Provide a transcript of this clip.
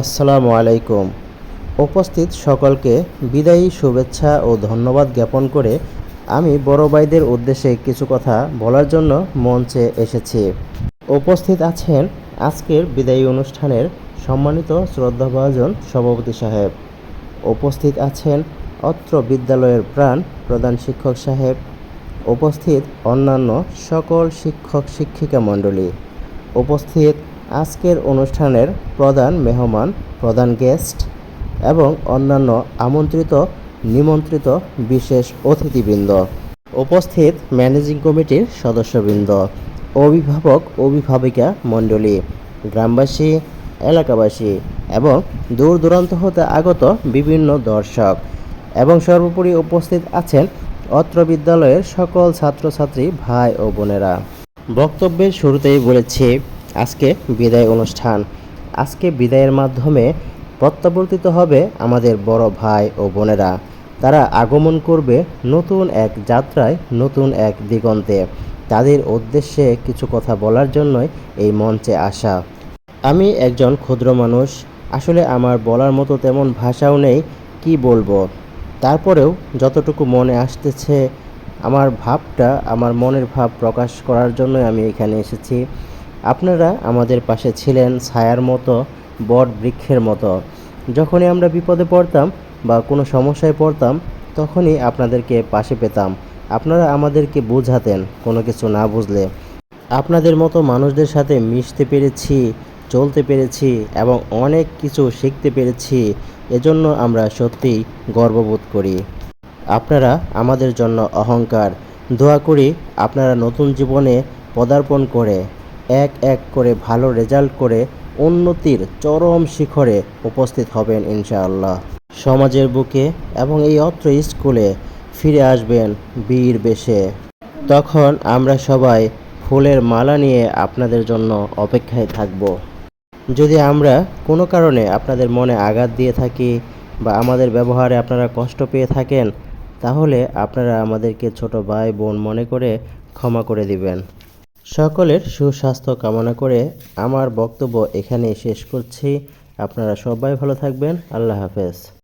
আসসালামু আলাইকুম। উপস্থিত সকলকে বিদায়ী শুভেচ্ছা ও ধন্যবাদ জ্ঞাপন করে আমি বড় ভাইদের উদ্দেশ্যে কিছু কথা বলার জন্য মঞ্চে এসেছি। উপস্থিত আছেন আজকের বিদায়ী অনুষ্ঠানের সম্মানিত শ্রদ্ধাভাজন সভাপতি সাহেব। উপস্থিত আছেন অত্র বিদ্যালয়ের প্রাণ প্রধান শিক্ষক সাহেব। উপস্থিত অন্যান্য সকল শিক্ষক শিক্ষিকা মণ্ডলী। উপস্থিত আজকের অনুষ্ঠানের প্রধান মেহমান, প্রধান গেস্ট এবং অন্যান্য আমন্ত্রিত, নিমন্ত্রিত বিশেষ অতিথিবৃন্দ। উপস্থিত ম্যানেজিং কমিটির সদস্যবৃন্দ, অভিভাবক, অভিভাবিকা মণ্ডলী, গ্রামবাসী, এলাকাবাসী এবং দূর দূরান্ত হতে আগত বিভিন্ন দর্শক এবং সর্বোপরি উপস্থিত আছেন অত্র বিদ্যালয়ের সকল ছাত্রছাত্রী ভাই ও বোনেরা। বক্তব্যের শুরুতেই বলেছি আজকে বিদায় অনুষ্ঠান। আজকে বিদায়ের মাধ্যমে প্রত্যাবর্তিত হবে আমাদের বড় ভাই ও বোনেরা। তারা আগমন করবে নতুন এক যাত্রায়, নতুন এক দিগন্তে। তাদের উদ্দেশ্যে কিছু কথা বলার জন্যই এই মঞ্চে আসা। আমি একজন ক্ষুদ্র মানুষ। আসলে আমার বলার মতো তেমন ভাষাও নেই, কি বলব? তারপরেও যতটুকু মনে আসতেছে, আমার ভাবটা, আমার মনের ভাব প্রকাশ করার জন্য আমি এখানে এসেছি। আপনারা আমাদের পাশে ছিলেন ছায়ার মতো, বট বৃক্ষের মতো। যখনই আমরা বিপদে পড়তাম বা কোনো সমস্যায় পড়তাম, তখনই আপনাদেরকে পাশে পেতাম। আপনারা আমাদেরকে বোঝাতেন কোনো কিছু না বুঝলে। আপনাদের মতো মানুষদের সাথে মিশতে পেরেছি, চলতে পেরেছি এবং অনেক কিছু শিখতে পেরেছি, এজন্য আমরা সত্যিই গর্ববোধ করি। আপনারা আমাদের জন্য অহংকার। দোয়া করি আপনারা নতুন জীবনে পদার্পণ করে। এক এক করে ভালো রেজাল্ট করে উন্নতির চরম শিখরে উপস্থিত হবেন ইনশাআল্লাহ। সমাজের বুকে এবং এই অত্র স্কুলে ফিরে আসবেন বীর বেশে। তখন আমরা সবাই ফুলের মালা নিয়ে আপনাদের জন্য অপেক্ষায় থাকব। যদি আমরা কোনো কারণে আপনাদের মনে আঘাত দিয়ে থাকি বা আমাদের ব্যবহারে আপনারা কষ্ট পেয়ে থাকেন, তাহলে আপনারা আমাদেরকে ছোট ভাই বোন মনে করে ক্ষমা করে দিবেন। সকলের সুস্বাস্থ্য কামনা করে আমার বক্তব্য এখানেই শেষ করছি। আপনারা সবাই ভালো থাকবেন। আল্লাহ হাফেজ।